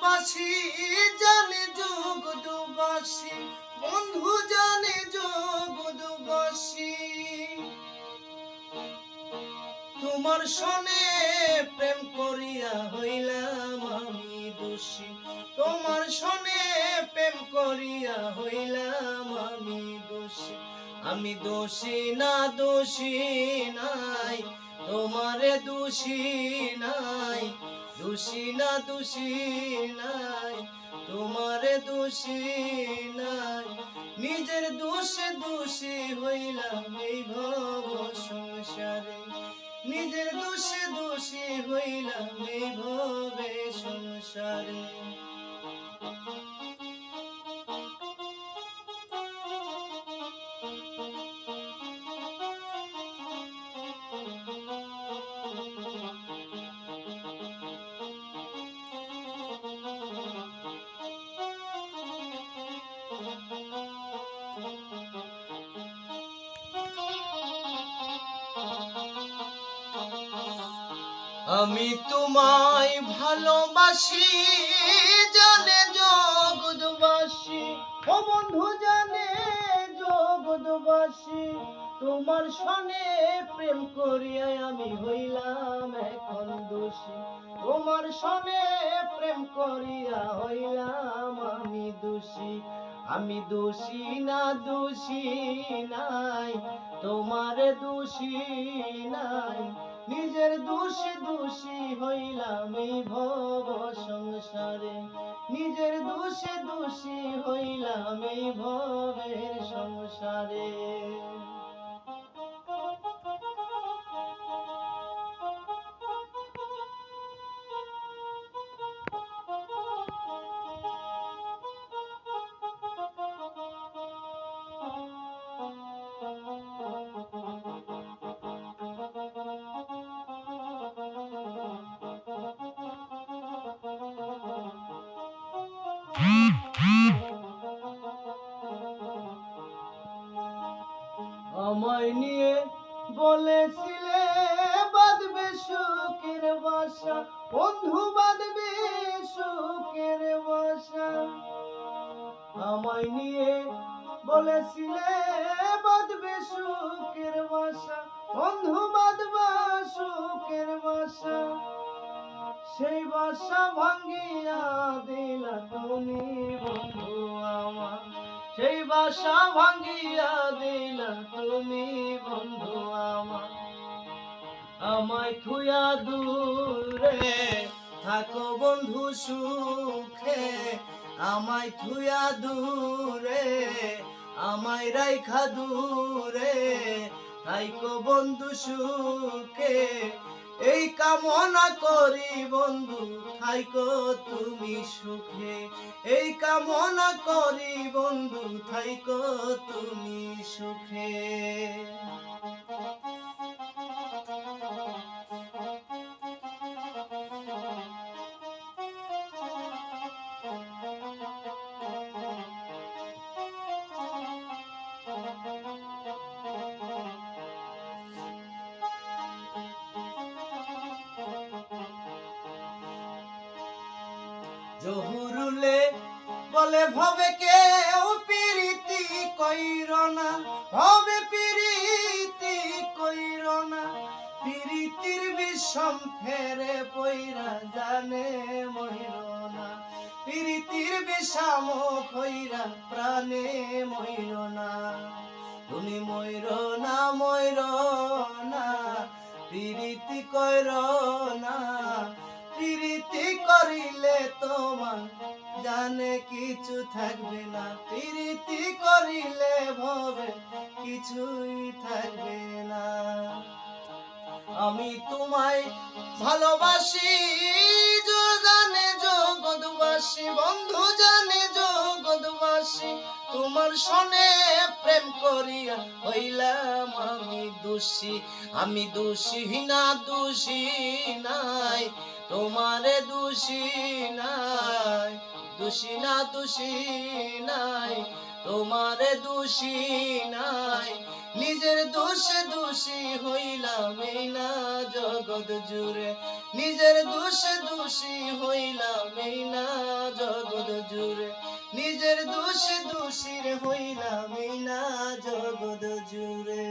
ভালোবাসি, জানে জগদবাসী বন্ধু জানে জগদবাসী তোমার সনে প্রেম করিয়া হইলাম আমি দোষী। তোমার সনে প্রেম করিয়া হইলাম আমি দোষী। আমি দোষী না, দোষী নাই, তোমারে দোষী নাই। দোষী না নাই, তোমার দোষী নাই। নিজের দোষে দোষী হইলাম এই ভব সংসারে। নিজের দোষে দোষী হইলাম এই ভবে সংসারে। আমি তোমায় ভালোবাসি, জানে জগৎবাসী। ও বন্ধু, জানে জগৎবাসী, তোমার সনে প্রেম করিয়া আমি হইলাম এখন দোষী। তোমার সনে প্রেম করিয়া হইলাম আমি দোষী। আমি দোষী না, দোষী নাই, তোমার দোষী নাই। নিজের দোষে দোষী হইলাম এই ভব সংসারে। নিজের দোষে দোষী হইলাম এই ভবের সংসারে। আমায় নিয়ে বলেছিলে, বাঁধবে সুখের বাসা বন্ধু, বাঁধবে সুখের বাসা আমায় নিয়ে বলেছিলে, বাঁধবে সুখের বাসা বন্ধু, বাঁধবা সুখের বাসা সেই বাসা ভাঙ্গিয়া বাসা ভাঙ্গিয়া দিলা তুমি বন্ধু আমার। আমায় থুয়া দূরে থাকো বন্ধু সুখে। আমায় থুয়া দূরে, আমায় রাইখা দূরে। থাইকো বন্ধু সুখে এই কামনা করি বন্ধু থাইকো তুমি সুখে। এই কামনা করি বন্ধু থাইকো তুমি সুখে। জহুরুলে বলে, ভবে কেউ পিরিতি কইর না, ভবে পিরিতি কইর না। পিরিতির বিষম ফেরে পইরা জানে মইর না। পিরিতির বিষাম খইরা প্রাণে মইর না। তুমি মইর না মইর না, পিরিতি কইর না। কিছু থাকবে না, প্রীতি করিলে ভবে, কিছুই থাকবে না। আমি তোমায় ভালোবাসি জানে জগৎবাসী বন্ধু জানে জগৎবাসী তোমার সনে প্রেম করিয়া হইলাম আমি দোষী। আমি দোষী না, দোষী নাই। তোমারে দোষী নাই, দোষী না, দোষী নাই, তোমারে দোষী নাই। নিজের দোষে দোষী হইলাম এই না জগৎ জুড়ে। নিজের দোষে দোষী হইলাম এই না জগৎ জুড়ে। নিজের দোষে দোষীর হইলাম না জগৎ জুড়ে।